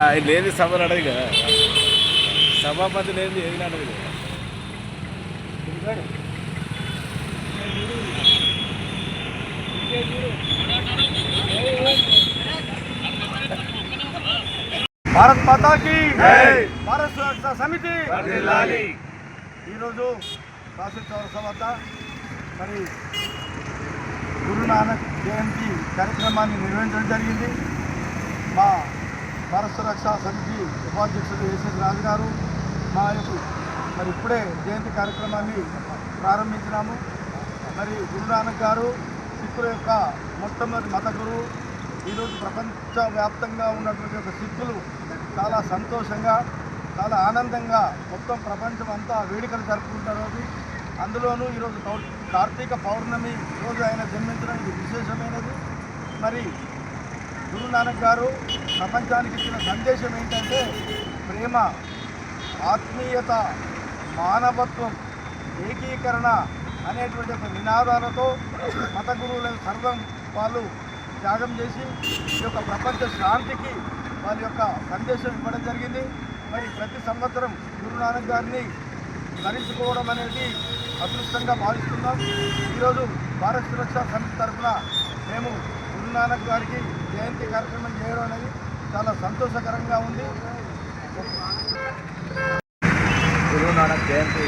ఆయన లేని సభలు అడగదు కదా సభాపతి లేని ఏది అడగదు కదా భారత్ మాతాకి జై. భారత్ సురక్షా సమితి. ఈరోజు కాశీ చౌరస వద్ద మరి గురునానక్ జయంతి కార్యక్రమాన్ని నిర్వహించడం జరిగింది మా భారత సురక్షా సమితి ఉపాధ్యక్షుడు ఎస్ఎస్ రాజు గారు మా యొక్క మరి ఇప్పుడే జయంతి కార్యక్రమాన్ని ప్రారంభించినాము. మరి గురునానక్ గారు సిక్కుల యొక్క మొట్టమొదటి మత గురువు ఈరోజు ప్రపంచవ్యాప్తంగా ఉన్నటువంటి ఒక సిక్కులు చాలా సంతోషంగా చాలా ఆనందంగా మొత్తం ప్రపంచం అంతా వేడుకలు జరుపుకుంటారు అందులోనూ ఈరోజు కార్తీక పౌర్ణమి రోజు ఆయన జన్మించడం ఇది విశేషమైనది. మరి గురు నానక్ గారు ప్రపంచానికి ఇచ్చిన సందేశం ఏంటంటే ప్రేమ ఆత్మీయత మానవత్వం ఏకీకరణ అనేటువంటి ఒక నినాదాలతో మత గురువులను సర్వం వాళ్ళు త్యాగం చేసి ఈ యొక్క ప్రపంచ శాంతికి వాళ్ళ యొక్క సందేశం ఇవ్వడం జరిగింది. మరి ప్రతి సంవత్సరం గురు నానక్ గారిని ధరించుకోవడం అనేది అదృష్టంగా భావిస్తున్నాం. ఈరోజు భారత్ సురక్షా సమితి తరఫున మేము గురునానక్ గారికి జయంతి కార్యక్రమం చేయడం అనేది చాలా సంతోషకరంగా ఉంది. గురునానక్ జయంతి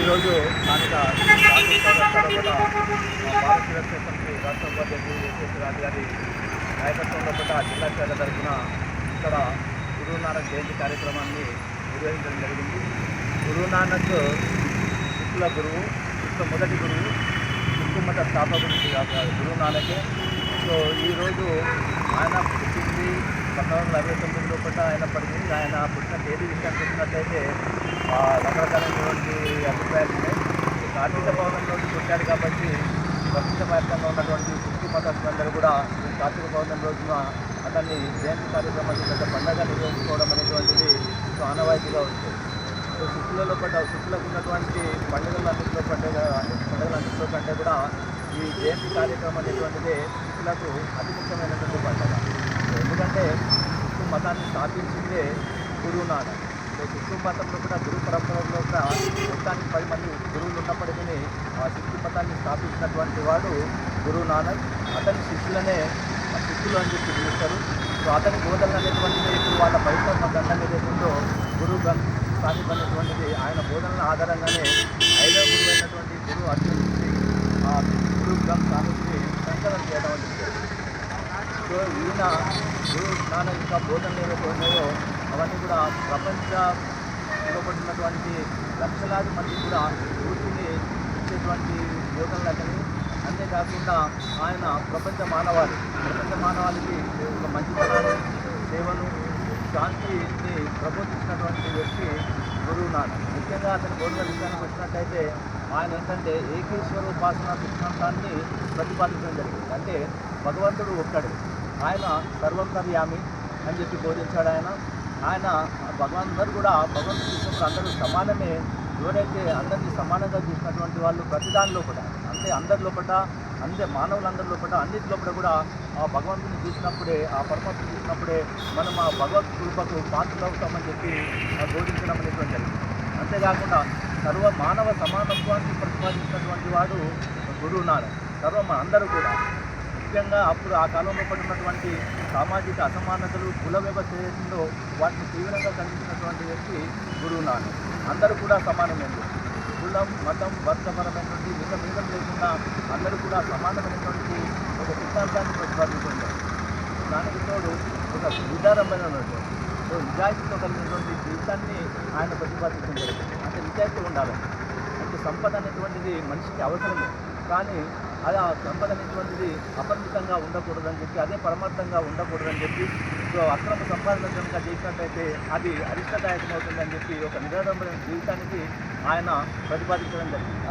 ఈరోజు స్థానిక భారత రక్షణ సమితి రాష్ట్ర ఉపాధ్యక్షుడు ఎస్ఎస్ రాజు గారి నాయకత్వంలో కూడా జిల్లా శాఖ తరఫున ఇక్కడ గురునానక్ జయంతి కార్యక్రమాన్ని నిర్వహించడం జరిగింది. గురునానక్ శుక్ల గురువు శుక్ల మొదటి గురువు శుక్కు స్థాపకుడు గురువు నానకే సో ఈరోజు ఆయన పుట్టింది పంతొమ్మిది వందల అరవై తొమ్మిది లోపల ఆయన పడింది. ఆయన పుట్టిన తేదీ విషయానికి వచ్చినట్లయితే రకరకాలైనటువంటి అభిప్రాయాలు ఉన్నాయి ఈ కార్తీక పౌర్ణమి రోజు పుట్టాడు కాబట్టి ప్రపంచవ్యాప్తంగా ఉన్నటువంటి శక్తి మతస్థులందరూ కూడా ఈ కార్తీక పౌర్ణమి రోజున అతన్ని జయంతి కార్యక్రమాన్ని పెద్ద పండగ నిర్వహించుకోవడం అనేటువంటిది ఆనవాయితీగా ఉంటుంది. సో శిశులలో పడ్డ శిశులకు ఉన్నటువంటి పండుగలన్నింటిలో పండుగ పండుగలన్నింటిలో కంటే కూడా ఈ జయంతి కార్యక్రమం అనేటువంటిది శిశులకు అతి ముఖ్యమైనటువంటి పండుగ. సో ఎందుకంటే శిశు మతాన్ని స్థాపించిందే గురువునాథ సో సిక్కు మతంలో కూడా గురు పరంపరలో కూడా మొత్తానికి పది మంది గురువులు ఉన్నప్పటికీ ఆ సిక్కు మతాన్ని స్థాపించినటువంటి వాడు గురువు నానక్ అతని శిష్యులనే ఆ శిష్యులు అని చెప్పి పిలుస్తారు. సో అతని బోధనలు అనేటువంటిది ఇప్పుడు వాళ్ళ బయట ఏదైతే ఉందో గురువు గ్రంథ. సాహిబ్ ఆయన బోధనల ఆధారంగానే ఐదవ గురువు గురువు అర్జునుడికి ఆ గురు గ్రంథ స్వామికి సంకలనం చేయడం జరిగింది. సో ఈయన గురు నానక్ యొక్క బోధనలు ఏవైతే ఉన్నాయో అవన్నీ కూడా ప్రపంచ ఇవ్వబడినటువంటి లక్షలాది మంది కూడా పూర్తిని ఇచ్చేటువంటి బోధనలు అతని అంతేకాకుండా ఆయన ప్రపంచ మానవాళి ప్రపంచ మానవాళికి ఒక మంచితనాన్ని సేవను శాంతిని ప్రబోధించినటువంటి వ్యక్తి గురువునాథ్ ముఖ్యంగా అతని బోధన విషయానికి వచ్చినట్టయితే ఆయన ఏంటంటే ఏకేశ్వర ఉపాసన సిద్ధాంతాన్ని ప్రతిపాదించడం జరిగింది. అంటే భగవంతుడు ఒక్కడు. ఆయన సర్వంతర్యామి అని చెప్పి బోధించాడు ఆయన. ఆయన భగవంతుడు కూడా భగవంతుడు చూసినప్పుడు అందరూ సమానమే. ఎవరైతే అందరినీ సమానంగా చూసినటువంటి వాళ్ళు ప్రతి దానిలో కూడా అంటే అందరి లోపల అందరి మానవులందరి లోపల అన్నిటి లోపల కూడా ఆ భగవంతుని చూసినప్పుడే ఆ పరమాత్మను చూసినప్పుడే మనం ఆ భగవత్ కృపకు పాత్రలు అవుతామని చెప్పి బోధించడం అనేటువంటి జరిగింది. అంతేకాకుండా సర్వ మానవ సమానత్వాన్ని ప్రతిపాదించినటువంటి వాడు గురువు సర్వం అందరూ కూడా. ముఖ్యంగా అప్పుడు ఆ కాలంలో పడినటువంటి సామాజిక అసమానతలు కుల వ్యవస్థ ఏదైతుందో వాటిని తీవ్రంగా కలిగించినటువంటి వ్యక్తి గురువు అందరూ కూడా సమానమే కులం మతం వర్గపరమైనటువంటి మిగ భేదం లేకుండా అందరూ కూడా సమానమైనటువంటి ఒక సిద్ధాంతాన్ని ప్రతిపాదించుకుంటారు దానికి తోడు ఒక విధానమైనటువంటి సో నిజాయితీతో కలిగినటువంటి జీవితాన్ని ఆయన ప్రతిపాదించుకుంటారు అంటే నిజాయితీ ఉండాలి. అంటే సంపద అనేటువంటిది మనిషికి అవసరమే. కానీ అది ఆ సంపద అనేటువంటిది అపరిమితంగా ఉండకూడదని చెప్పి అదే పరమార్థంగా ఉండకూడదని చెప్పి సో అక్రమ సంపాదన కనుక చేసినట్టయితే అది అరిష్టదాయకం అవుతుందని చెప్పి ఒక నిరాడంబరమైన జీవితానికి ఆయన ప్రతిపాదించడం జరిగింది.